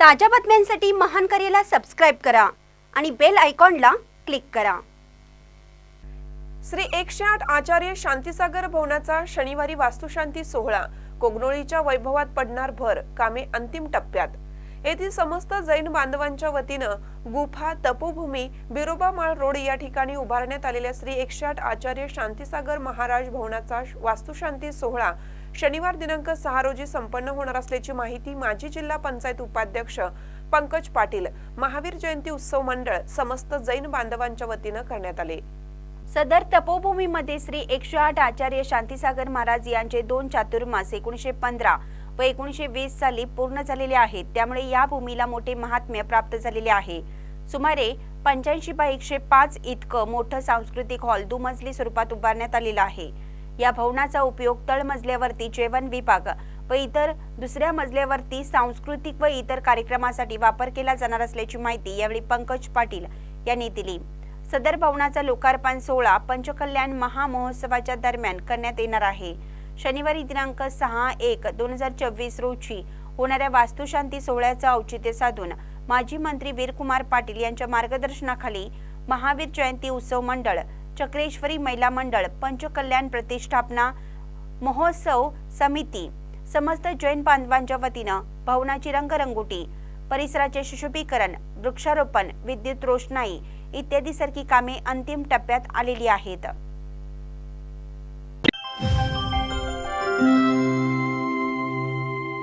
ताज्या बातम्यांसाठी महान करेला सबस्क्राईब करा आणि बेल आयकॉनला क्लिक करा. श्री एकशे आठ आचार्य शांतीसागर भवनाचा शनिवारी वास्तुशांती सोहळा. कोगनोळीच्या वैभवात पडणार भर कामे अंतिम टप्प्यात. येथील समस्त जैन बांधवांच्या वतीनं गुफा तपोभूमी बिरोबा माळ रोड या ठिकाणी उभारण्यात आलेल्या श्री एकशे आठ आचार्य शांतीसागर महाराज भवनाचा वास्तुशांती सोहळा शनिवार दिनांक सहा रोजी संपन्न होणार असल्याची माहिती माजी जिल्हा पंचायत उपाध्यक्ष पंकज पाटील महावीर जयंती उत्सव मंडळ समस्त जैन बांधवांच्या वतीनं करण्यात आले. सदर तपोभूमीमध्ये श्री एकशे आठ आचार्य शांतीसागर महाराज यांचे दोन चातुर्मास एकोणीशे पंधरा व एकोणीशे वीस साली पूर्ण झालेले आहेत. त्यामुळे या भूमीला मोठे महात्म्य प्राप्त झालेले आहे. सुमारे पंच्याऐंशी बाय एकशे पाच इतकं मोठं सांस्कृतिक हॉल दुमजली स्वरूपात उभारण्यात आलेलं आहे. या भवनाचा उपयोग तळमजल्यावरती जेवण विभाग व इतर दुसऱ्या मजल्यावरती सांस्कृतिक व इतर कार्यक्रमासाठी वापर केला जाणार असल्याची माहिती यावेळी पंकज पाटील यांनी दिली. सदर भवनाचा लोकार्पण सोहळा पंचकल्याण महामहोत्सवाच्या दरम्यान करण्यात येणार आहे. शनिवारी दिनांक सहा एक दोन हजार चोवीस रोजी होणाऱ्या वास्तुशांती सोहळ्याचं औचित्य साधून माजी मंत्री वीरकुमार पाटील यांच्या मार्गदर्शनाखाली महावीर जयंती उत्सव मंडळ चक्रेश्वरी महिला मंडळ पंचकल्याण प्रतिष्ठापना महोत्सव समिती समस्त जैन बांधवांच्या वतीनं भवनाची रंगरंगोटी परिसराचे सुशोभीकरण वृक्षारोपण विद्युत रोषणाई इत्यादी सारखी कामे अंतिम टप्प्यात आलेली आहेत.